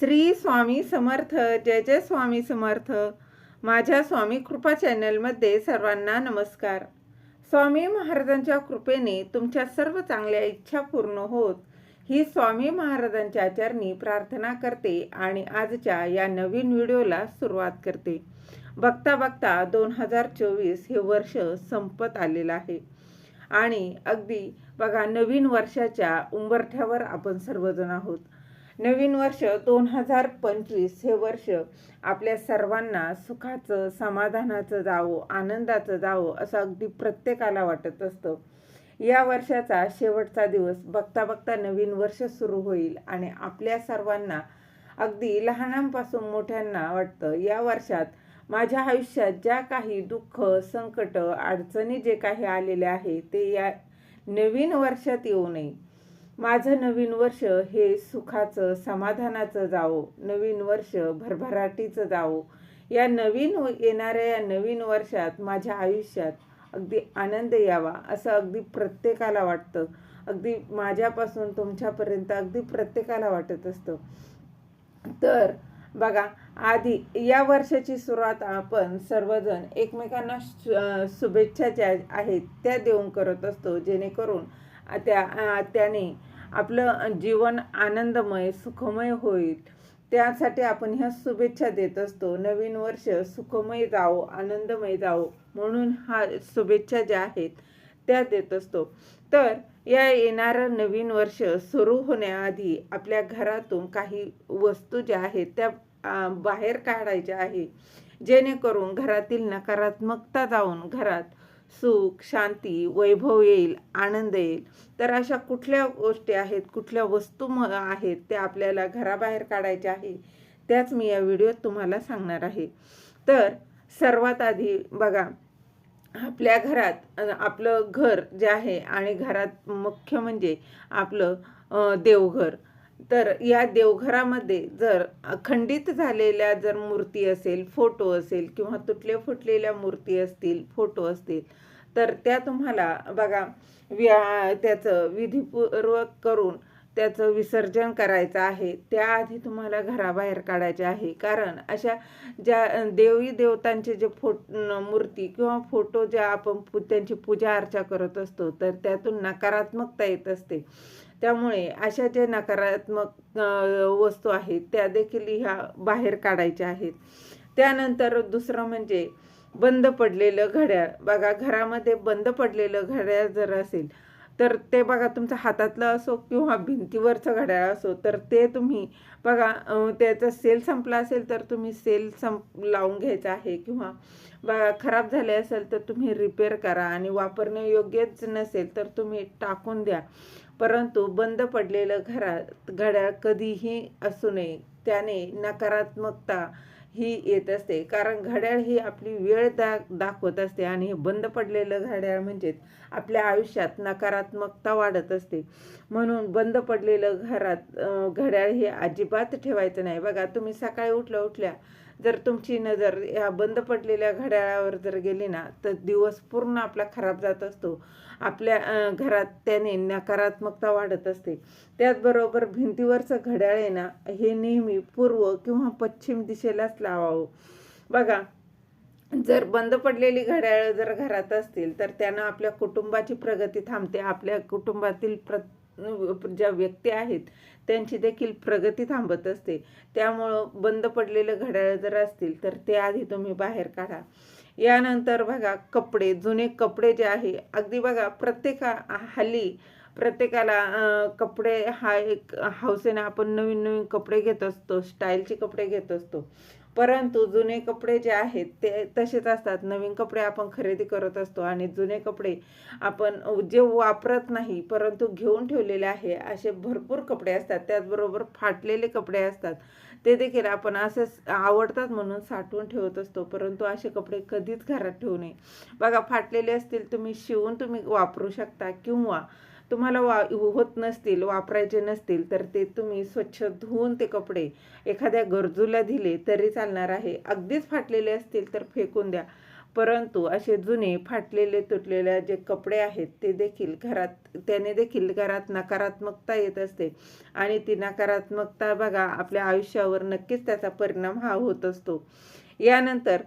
श्री स्वामी समर्थ जय जय स्वामी समर्थ. माझ्या स्वामी कृपा चॅनलमध्ये सर्वांना नमस्कार. स्वामी महाराजांच्या कृपेने तुमच्या सर्व चांगल्या इच्छा पूर्ण होत ही स्वामी महाराजांच्या चरणी प्रार्थना करते आणि आजच्या या नवीन व्हिडिओला सुरुवात करते. बघता बघता दोन हजार चोवीस हे वर्ष संपत आलेलं आहे. आणि अगदी बघा नवीन वर्षाच्या उंबरठ्यावर आपण सर्वजण आहोत. नवीन वर्ष दोन हजार पंचवीस हे वर्ष आपल्या सर्वांना सुखाचं समाधानाचं जावं आनंदाचं जावं असं अगदी प्रत्येकाला वाटत असतं. या वर्षाचा शेवटचा दिवस बघता बघता नवीन वर्ष सुरू होईल आणि आपल्या सर्वांना अगदी लहानांपासून मोठ्यांना वाटतं. या वर्षात माझ्या आयुष्यात ज्या काही दुःख संकट अडचणी जे काही आलेले आहे ते या नवीन वर्षात येऊ नये. माझं नवीन वर्ष हे सुखाचं समाधानाचं जावो. नवीन वर्ष भरभराटीचं जावो. या नवीन येणाऱ्या या नवीन वर्षात माझ्या आयुष्यात अगदी आनंद यावा असं अगदी प्रत्येकाला वाटतं. अगदी माझ्यापासून तुमच्यापर्यंत अगदी प्रत्येकाला वाटत असतं. तर बघा आधी या वर्षाची सुरुवात आपण सर्वजण एकमेकांना शु- शुभेच्छा ज्या आहेत त्या देऊन करत असतो. जेणेकरून त्या त्याने आपलं जीवन आनंदमय सुखमय होईल. त्यासाठी आपण ह्या शुभेच्छा देत असतो. नवीन वर्ष सुखमय जावो आनंदमय जावो म्हणून हा शुभेच्छा ज्या आहेत त्या देत असतो. तर या येणारं नवीन वर्ष सुरू होण्याआधी आपल्या घरातून काही वस्तू ज्या आहेत त्या बाहेर काढायच्या आहे. जेणेकरून घरातील नकारात्मकता जाऊन घरात सुख शांती वैभव येईल आनंद येईल. तर अशा कुठल्या गोष्टी आहेत कुठल्या वस्तू आहेत त्या आपल्याला घराबाहेर काढायच्या आहे त्याच मी या व्हिडिओत तुम्हाला सांगणार आहे. तर सर्वात आधी बघा आपल्या घरात आपलं घर जे आहे आणि घरात मुख्य म्हणजे आपलं देवघर. तर या देवघरामध्ये जर खंडित झालेल्या जर मूर्ती असेल फोटो असेल किंवा तुटल्या फुटलेल्या मूर्ती असतील फोटो असतील तर त्या तुम्हाला बघा व्या त्याचं विधीपूर्वक करून त्याचं विसर्जन करायचं आहे. त्याआधी तुम्हाला घराबाहेर काढायचे आहे. कारण अशा ज्या देवी देवतांचे जे फोट मूर्ती किंवा फोटो ज्या आपण त्यांची पूजा अर्चा करत असतो तर त्यातून नकारात्मकता येत असते. त्यामुळे अशा ज्या नकारात्मक वस्तू आहेत त्या देखील ह्या बाहेर काढायच्या आहेत. त्यानंतर दुसरं म्हणजे बंद पडलेलं घड्याळ. बघा घरामध्ये बंद पडलेलं घड्याळ जर असेल तर ते बघा तुमचा हातातलं असो किंवा भिंतीवरचं घड्याळ असो तर ते तुम्ही बघा त्याचा सेल संपला असेल तर तुम्ही सेल संप लावून घ्यायचा आहे किंवा बघा खराब झाले असेल तर तुम्ही रिपेअर करा आणि वापरणे योग्यच नसेल तर तुम्ही टाकून द्या. परंतु बंद पडलेलं घरात घड्याळ कधीही असू नये त्याने नकारात्मकता ही येत असते. कारण घड्याळ ही आपली वेळ दा दाखवत असते आणि हे बंद पडलेलं घड्याळ म्हणजेच आपल्या आयुष्यात नकारात्मकता वाढत असते. म्हणून बंद पडलेलं घरात घड्याळ हे अजिबात ठेवायचं नाही. बघा तुम्ही सकाळी उठल्या उठल्या जर तुमची नजर ह्या बंद पडलेल्या घड्याळावर जर गेली ना तर दिवस पूर्ण आपला खराब जात असतो. आपल्या घरात त्याने नकारात्मकता वाढत असते. त्याचबरोबर भिंतीवरचं घड्याळ आहे ना हे नेहमी पूर्व किंवा पश्चिम दिशेलाच लावावं. बघा जर बंद पडलेली घड्याळ जर घरात असतील तर त्यानं आपल्या कुटुंबाची प्रगती थांबते. आपल्या कुटुंबातील प्र ज्या व्यक्ती आहेत त्यांची देखील प्रगती थांबत असते. त्यामुळं बंद पडलेलं घड्याळ जर असतील तर ते आधी तुम्ही बाहेर काढा. यानंतर बघा कपडे जुने कपडे जे आहे अगदी बघा प्रत्येका हल्ली प्रत्येकाला कपडे हा एक हौसेने आपण नवीन नवीन कपडे घेत असतो स्टाईलचे कपडे घेत असतो. परंतु जुने कपडे जे आहेत ते तसेच असतात. नवीन कपडे आपण खरेदी करत असतो आणि जुने कपडे आपण जे वापरत नाही परंतु घेऊन ठेवलेले आहे असे भरपूर कपडे असतात. त्याचबरोबर फाटलेले कपडे असतात. ते देखील आपण असंच आवडतात म्हणून साठवून ठेवत असतो. परंतु असे कपडे कधीच घरात ठेवू नये. बघा फाटलेले असतील तुम्ही शिवून तुम्ही वापरू शकता किंवा तुम्हाला वा होत नसतील वापरायचे नसतील तर ते तुम्ही स्वच्छ धुवून ते कपडे एखाद्या गरजूला दिले तरी चालणार आहे. अगदीच फाटलेले असतील तर फेकून द्या. परंतु असे जुने फाटलेले तुटलेले जे कपडे आहेत ते देखील घरात त्याने देखील घरात नकारात्मकता येत असते. आणि ती नकारात्मकता बघा आपल्या आयुष्यावर नक्कीच त्याचा परिणाम हा होत असतो. यानंतर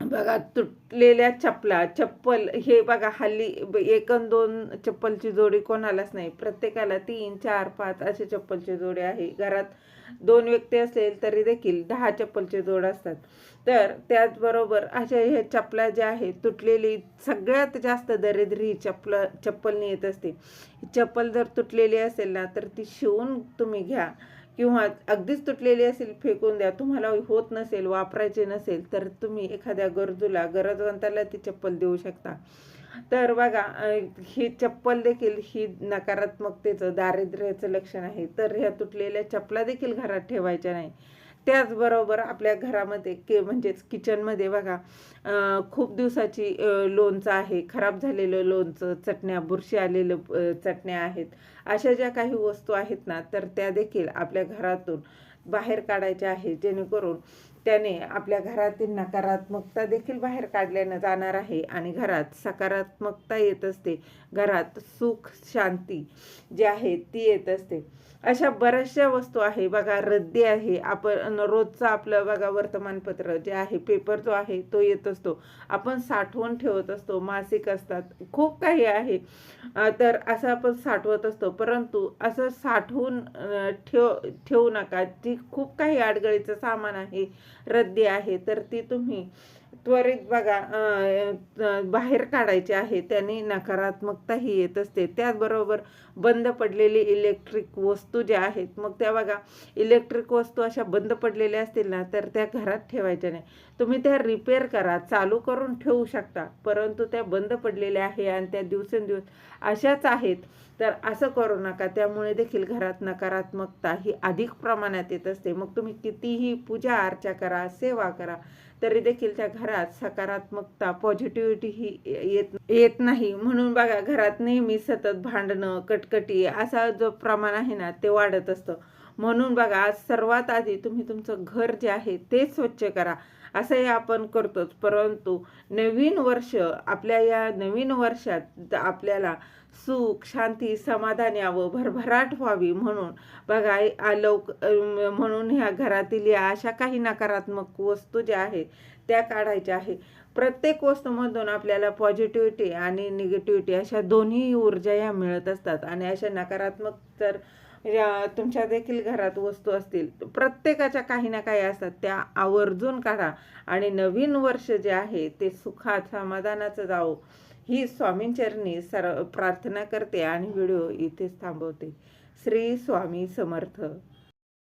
बघा तुटलेल्या चपला चप्पल हे बघा हल्ली एकन एक दोन चप्पलची जोडी कोणालाच नाही. प्रत्येकाला तीन चार पाच असे चप्पलचे जोडे आहे. घरात दोन व्यक्ती असेल तरी देखील दहा चप्पलचे जोड असतात. तर त्याचबरोबर अशा ह्या चपला ज्या आहेत तुटलेली सगळ्यात जास्त दरिद्री चप्पल चप्पलनी येत असते. चप्पल जर तुटलेली असेल ना तर ती शिवून तुम्ही घ्या. किंवा अगदीच तुटलेली असेल फेकून द्या. तुम्हाला होत नसेल वापरायचे नसेल तर तुम्ही एखाद्या गरजूला गरजवंताला ती चप्पल देऊ शकता. तर बघा ही चप्पल देखील ही नकारात्मकतेचं दारिद्र्याचं लक्षण आहे. तर ह्या तुटलेल्या चपला देखील घरात ठेवायच्या नाही. त्याचबरोबर आपल्या घरामध्ये के म्हणजेच किचनमध्ये बघा खूप दिवसाची लोणचं आहे. खराब झालेलं लोणचं चटण्या बुरशी आलेलं चटण्या आहेत. अशा ज्या काही वस्तू आहेत ना तर त्या देखील आपल्या घरातून बाहेर काढायच्या आहे जेणेकरून त्याने आपल्या घरातील नकारात्मकता देखील बाहेर काढल्यानं जाणार आहे आणि घरात सकारात्मकता येत असते. घरात सुख शांती जी आहे ती येत असते. अशा बऱ्याचशा वस्तू आहे. बघा रद्दी आहे. आपण रोजचं आपलं बघा वर्तमानपत्र जे आहे पेपर जो आहे तो येत असतो. आपण साठवून ठेवत असतो. मासिक असतात. खूप काही आहे. तर असं आपण साठवत असतो. परंतु असं साठवून ठेव ठेवू नका. जी खूप काही अडगळीचं सामान आहे रद्दी आहे तर ती तुम्ही त्वरित बघा बाहेर काढायची आहे त्याने नकारात्मकता ही येत असते. त्याचबरोबर बंद पडलेली इलेक्ट्रिक वस्तू ज्या आहेत मग त्या बघा इलेक्ट्रिक वस्तू अशा बंद पडलेल्या असतील ना तर त्या घरात ठेवायच्या नाही. तुम्ही त्या रिपेअर करा चालू करून ठेवू शकता परंतु त्या बंद पडलेल्या आहे आणि त्या दिवसेंदिवस अशाच आहेत तर असं करू नका. त्यामुळे देखील घरात नकारात्मकता ही अधिक प्रमाणात येत असते. मग तुम्ही कितीही पूजा अर्चा करा सेवा करा तरी देखील त्या घरात सकारात्मकता पॉझिटिव्हिटी ही येत येत नाही. म्हणून बघा घरात नेहमी सतत भांडणं कटकटी असा जो प्रमाण आहे ना ते वाढत असतं. म्हणून बघा आज सर्वात आधी तुम्ही तुमचं घर जे आहे ते स्वच्छ करा. असंही आपण करतोच. परंतु नवीन वर्ष आपल्या या नवीन वर्षात आपल्याला सुख शांती समाधान यावं भरभराट व्हावी म्हणून. बघा आ- लवक म्हणून ह्या घरातील या अशा काही नकारात्मक वस्तू ज्या आहेत त्या काढायच्या आहे. प्रत्येक वस्तूमधून आपल्याला पॉझिटिव्हिटी आणि निगेटिव्हिटी अशा दोन्ही ऊर्जा या मिळत असतात. आणि अशा नकारात्मक तर तुमच्या देखील घरात वस्तू असतील प्रत्येकाच्या काही ना काही असतात त्या आवर्जून काढा. आणि नवीन वर्ष जे आहे ते सुखात समाधानाचं जावो. ही स्वामींचरणी सर प्रार्थना करते आणि व्हिडिओ इथेच थांबवते. श्री स्वामी समर्थ.